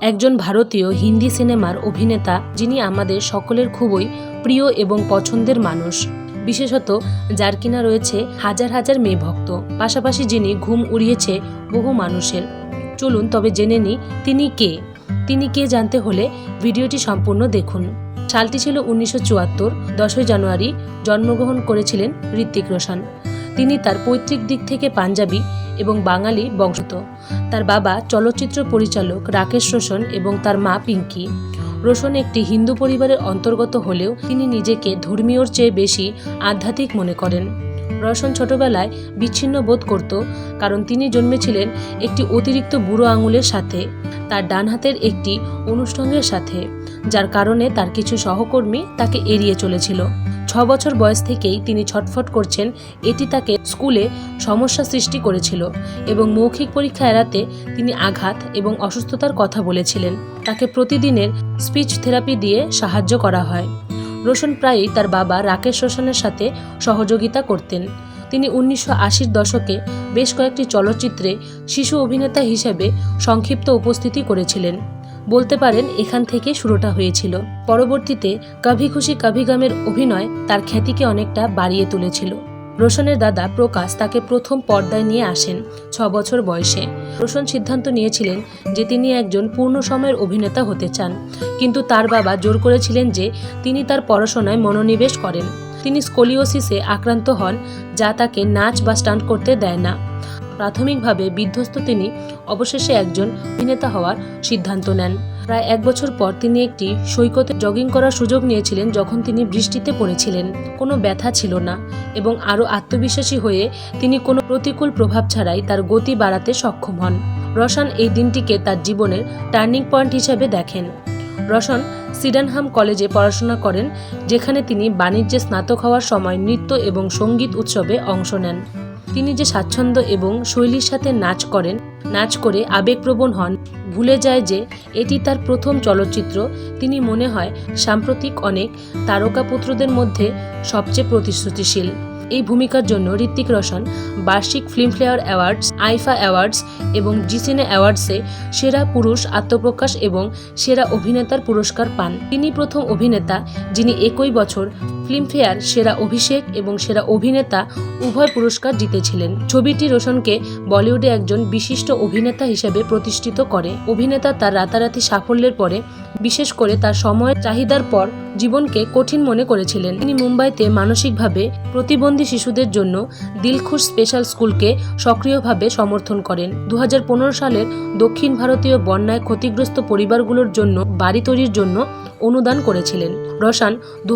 একজন ভারতীয় হিন্দি সিনেমার অভিনেতা যিনি আমাদের সকলের খুবই প্রিয় এবং পছন্দের মানুষ। বিশেষত যার কিনা রয়েছে হাজার হাজার মেয়ে ভক্ত। পাশাপাশি যিনি ঘুম উড়িয়েছে বহু মানুষের। চলুন তবে জেনে নিই, তিনি কে? তিনি কে জানতে হলে ভিডিওটি সম্পূর্ণ দেখুন। সালটি ছিল উনিশশো চুয়াত্তর, দশই জানুয়ারি, জন্মগ্রহণ করেছিলেন ঋত্বিক রোশন। তিনি তার পৈতৃক দিক থেকে পাঞ্জাবি এবং বাঙালি বংশত তার বাবা চলচ্চিত্র পরিচালক রাকেশ রোশন এবং তার মা পিঙ্কি। রোশন একটি হিন্দু পরিবারের অন্তর্গত হলেও তিনি নিজেকে ধর্মীয়র চেয়ে বেশি আধ্যাত্মিক মনে করেন। রোশন ছোটবেলায় বিচ্ছিন্ন বোধ করত, কারণ তিনি জন্মেছিলেন একটি অতিরিক্ত বুড়ো আঙুলের সাথে, তার ডান হাতের একটি অনুষ্ঠানের সাথে, যার কারণে তার কিছু সহকর্মী তাকে এড়িয়ে চলেছিল। ছ বছর বয়স থেকেই তিনি ছটফট করছেন, এটি তাকে স্কুলে সমস্যা সৃষ্টি করেছিল এবং মৌখিক পরীক্ষা এড়াতে তিনি আঘাত এবং অসুস্থতার কথা বলেছিলেন। তাকে প্রতিদিনের স্পিচ থেরাপি দিয়ে সাহায্য করা হয়। রোশন প্রায়ই তার বাবা রাকেশ রোশনের সাথে সহযোগিতা করতেন। তিনি উনিশশো আশির দশকে বেশ কয়েকটি চলচ্চিত্রে শিশু অভিনেতা হিসেবে সংক্ষিপ্ত উপস্থিতি করেছিলেন। বলতে পারেন এখান থেকে শুরুটা হয়েছিল। পরবর্তীতে কভি খুশি কভি গামের অভিনয় তার খ্যাতিকে অনেকটা বাড়িয়ে তুলেছিল। রোশনের দাদা প্রকাশ তাকে প্রথম পর্দায় নিয়ে আসেন ছ বছর বয়সে। রোশন সিদ্ধান্ত নিয়েছিলেন যে তিনি একজন পূর্ণ সময়ের অভিনেতা হতে চান। কিন্তু তার বাবা জোর করেছিলেন যে তিনি তার পড়াশোনায় মনোনিবেশ করেন। তিনি স্কোলিওসিসে আক্রান্ত হন, যা তাকে নাচ বা স্টান্ট করতে দেয় না। প্রাথমিকভাবে বিধ্বস্ত তিনি, অবশেষে একজন অভিনেতা হওয়ার সিদ্ধান্ত নেন। প্রায় এক বছর পর তিনি একটি সৈকতে জগিং করার সুযোগ নিয়েছিলেন যখন তিনি বৃষ্টিতে পড়েছিলেন। কোনো ব্যথা ছিল না এবং আরও আত্মবিশ্বাসী হয়ে তিনি কোনো প্রতিকূল প্রভাব ছাড়াই তার গতি বাড়াতে সক্ষম হন। রসান এই দিনটিকে তার জীবনের টার্নিং পয়েন্ট হিসেবে দেখেন। রসন সিডানহাম কলেজে পড়াশোনা করেন, যেখানে তিনি বাণিজ্যে স্নাতক হওয়ার সময় নৃত্য এবং সংগীত উৎসবে অংশ নেন। তিনি যে স্বাচ্ছন্দ্য এবং শৈলীর সাথে নাচ করেন, নাচ করে আবেগপ্রবণ হন, ভুলে যায় যে এটি তার প্রথম চলচ্চিত্র, তিনি মনে হয় সাম্প্রতিক অনেক তারকাপুত্রদের মধ্যে সবচেয়ে প্রতিশ্রুতিশীল। এই ভূমিকার জন্য ঋত্বিক রোশন, বার্ষিক ফিল্মফেয়ার অ্যাওয়ার্ডস, আইফা অ্যাওয়ার্ডস এবং জিসিনে অ্যাওয়ার্ডসে সেরা পুরুষ আত্মপ্রকাশ এবং সেরা অভিনেতার পুরস্কার পান। তিনি প্রথম অভিনেতা, যিনি একই বছর ফিল্মফেয়ার সেরা অভিষেক এবং সেরা অভিনেতা উভয় পুরস্কার জিতেছিলেন। ছবিটি রোশনকে বলিউডে একজন বিশিষ্ট অভিনেতা হিসেবে প্রতিষ্ঠিত করে। অভিনেতা তার রাতারাতি সাফল্যের পরে, বিশেষ করে তার সময়ের চাহিদার পর, জীবনকে কঠিন মনে করেছিলেন। তিনি মুম্বাইতে মানসিকভাবে প্রতিবন্ধী শিশুদের জন্য দিলখুশ স্পেশাল স্কুলকে সক্রিয়ভাবে সমর্থন করেন। দু হাজার পনেরো সালের দক্ষিণ ভারতীয় বন্যায় ক্ষতিগ্রস্ত পরিবারগুলোর জন্য বাড়ি তৈরির জন্য অনুদান করেছিলেন। রসান দু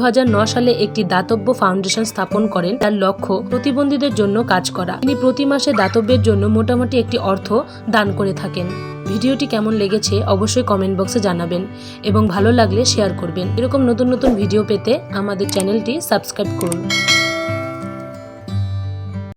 সালে একটি দাতব্য ফাউন্ডেশন স্থাপন করেন। তার লক্ষ্য, প্রতিবন্ধীদের জন্য কাজ করা। তিনি প্রতি মাসে দাতব্যের জন্য মোটামুটি একটি অর্থ দান করে থাকেন। ভিডিওটি কেমন লেগেছে অবশ্যই কমেন্ট বক্সে জানাবেন এবং ভালো লাগলে শেয়ার করবেন। এরকম নতুন নতুন ভিডিও পেতে আমাদের চ্যানেলটি সাবস্ক্রাইব করুন।